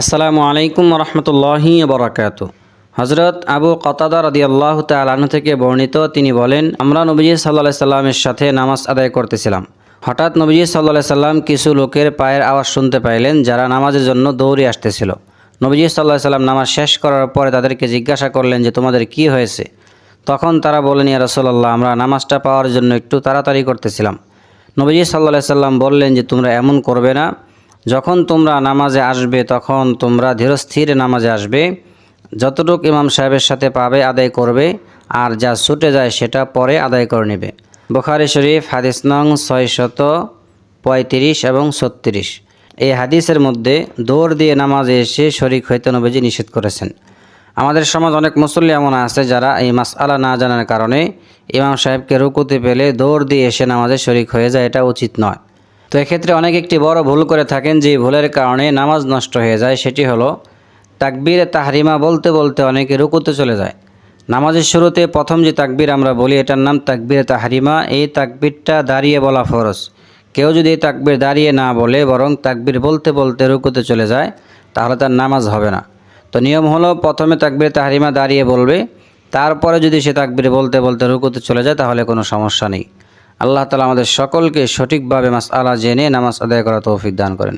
আসসালামু আলাইকুম রহমতুল্লাহি বরাকাত হজরত আবু কতাদা রদি আল্লাহ তালু থেকে বর্ণিত তিনি বলেন, আমরা নবীজি সাল্লাহ সাল্লামের সাথে নামাজ আদায় করতেছিলাম। হঠাৎ নবীজি সাল্লাহ সাল্লাম কিছু লোকের পায়ের আওয়াজ শুনতে পাইলেন যারা নামাজের জন্য দৌড়ে আসতেছিল। নবীজি সাল্লাহ সাল্লাম নামাজ শেষ করার পরে তাদেরকে জিজ্ঞাসা করলেন যে, তোমাদের কি হয়েছে? তখন তারা বলেন ইয়া রসল্লাহ আমরা নামাজটা পাওয়ার জন্য একটু তাড়াতাড়ি করতেছিলাম। নবীজি সাল্লাহ সাল্লাম বললেন যে, তোমরা এমন করবে না যখন তোমরা নামাজে আসবে, তখন তোমরা ধীরস্থির নামাজে আসবে। যতটুকু ইমাম সাহেবের সাথে পাবে, আদায় করবে, আর যা ছুটে যায়, সেটা পরে আদায় করে নেবে। বুখারি শরীফ, হাদিস নং ছয়শত পঁয়ত্রিশ এবং ছত্রিশ। এই হাদিসের মধ্যে দৌড় দিয়ে নামাজে এসে শরিক হইতে নবীজি নিষেধ করেছেন। আমাদের সমাজ অনেক মুসল্লি এমন আছে যারা এই মাসআলা না জানার কারণে ইমাম সাহেবকে রুকুতে পেলে দৌড় দিয়ে এসে নামাজে শরিক হয়ে যায়, এটা উচিত নয়। তো এক্ষেত্রে অনেক একটি বড় ভুল করে থাকেন যে ভুলের কারণে নামাজ নষ্ট হয়ে যায়, সেটি হলো তাকবীর তাহরিমা বলতে বলতে অনেকে রুকুতে চলে যায়। নামাজের শুরুতে প্রথম যে তাকবীর আমরা বলি, এটার নাম তাকবীর তাহরিমা। এই তাকবীরটা দাঁড়িয়ে বলা ফরজ। কেউ যদি এই তাকবীর দাঁড়িয়ে না বলে বরং তাকবীর বলতে বলতে রুকুতে চলে যায়, তাহলে তার নামাজ হবে না। তো নিয়ম হলো প্রথমে তাকবীর তাহরিমা দাঁড়িয়ে বলবে, তারপরে যদি সে তাকবীর বলতে বলতে রুকুতে চলে যায়, তাহলে কোনো সমস্যা নেই। আল্লাহ তালা আমাদের সকলকে সঠিকভাবে মাস আলা জেনে নামাজ আদায় করা তৌফিক দান করেন।